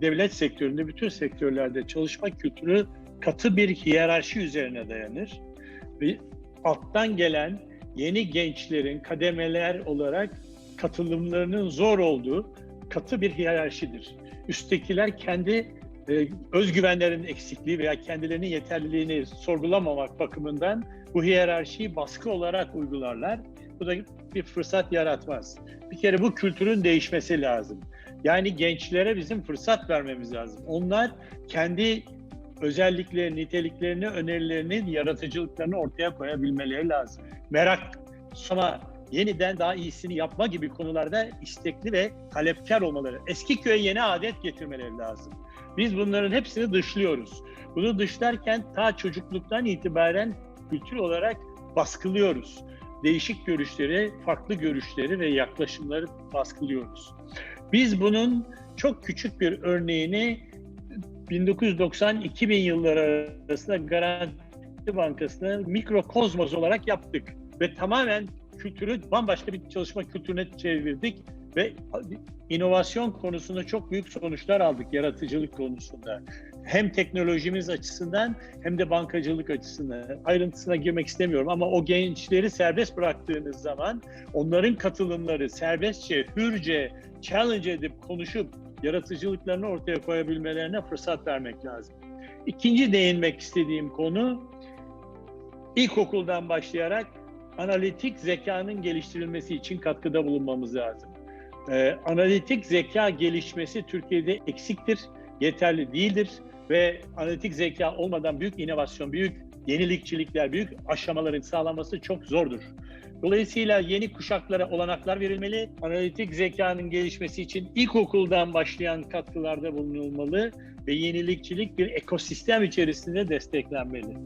devlet sektöründe, bütün sektörlerde çalışma kültürü katı bir hiyerarşi üzerine dayanır. Ve alttan gelen yeni gençlerin kademeler olarak katılımlarının zor olduğu katı bir hiyerarşidir. Üsttekiler kendi e, özgüvenlerin eksikliği veya kendilerinin yeterliliğini sorgulamamak bakımından bu hiyerarşiyi baskı olarak uygularlar. Bu da bir fırsat yaratmaz. Bir kere bu kültürün değişmesi lazım. Yani gençlere bizim fırsat vermemiz lazım. Onlar kendi özelliklerini, niteliklerini, önerilerini, yaratıcılıklarını ortaya koyabilmeleri lazım. Merak, ama yeniden daha iyisini yapma gibi konularda istekli ve talepkar olmaları. Eski köye yeni adet getirmeleri lazım. Biz bunların hepsini dışlıyoruz. Bunu dışlarken ta çocukluktan itibaren kültür olarak baskılıyoruz. Değişik görüşleri, farklı görüşleri ve yaklaşımları baskılıyoruz. Biz bunun çok küçük bir örneğini 1990-2000 yılları arasında Garanti Bankası'na mikrokozmos olarak yaptık. Ve tamamen kültürü bambaşka bir çalışma kültürüne çevirdik ve inovasyon konusunda çok büyük sonuçlar aldık yaratıcılık konusunda. Hem teknolojimiz açısından hem de bankacılık açısından. Ayrıntısına girmek istemiyorum ama o gençleri serbest bıraktığınız zaman onların katılımları serbestçe, hürce, challenge edip konuşup yaratıcılıklarını ortaya koyabilmelerine fırsat vermek lazım. İkinci değinmek istediğim konu ilkokuldan başlayarak analitik zekanın geliştirilmesi için katkıda bulunmamız lazım. Ee, analitik zeka gelişmesi Türkiye'de eksiktir, yeterli değildir ve analitik zeka olmadan büyük inovasyon, büyük yenilikçilikler, büyük aşamaların sağlanması çok zordur. Dolayısıyla yeni kuşaklara olanaklar verilmeli. Analitik zekanın gelişmesi için ilkokuldan başlayan katkılarda bulunulmalı ve yenilikçilik bir ekosistem içerisinde desteklenmeli.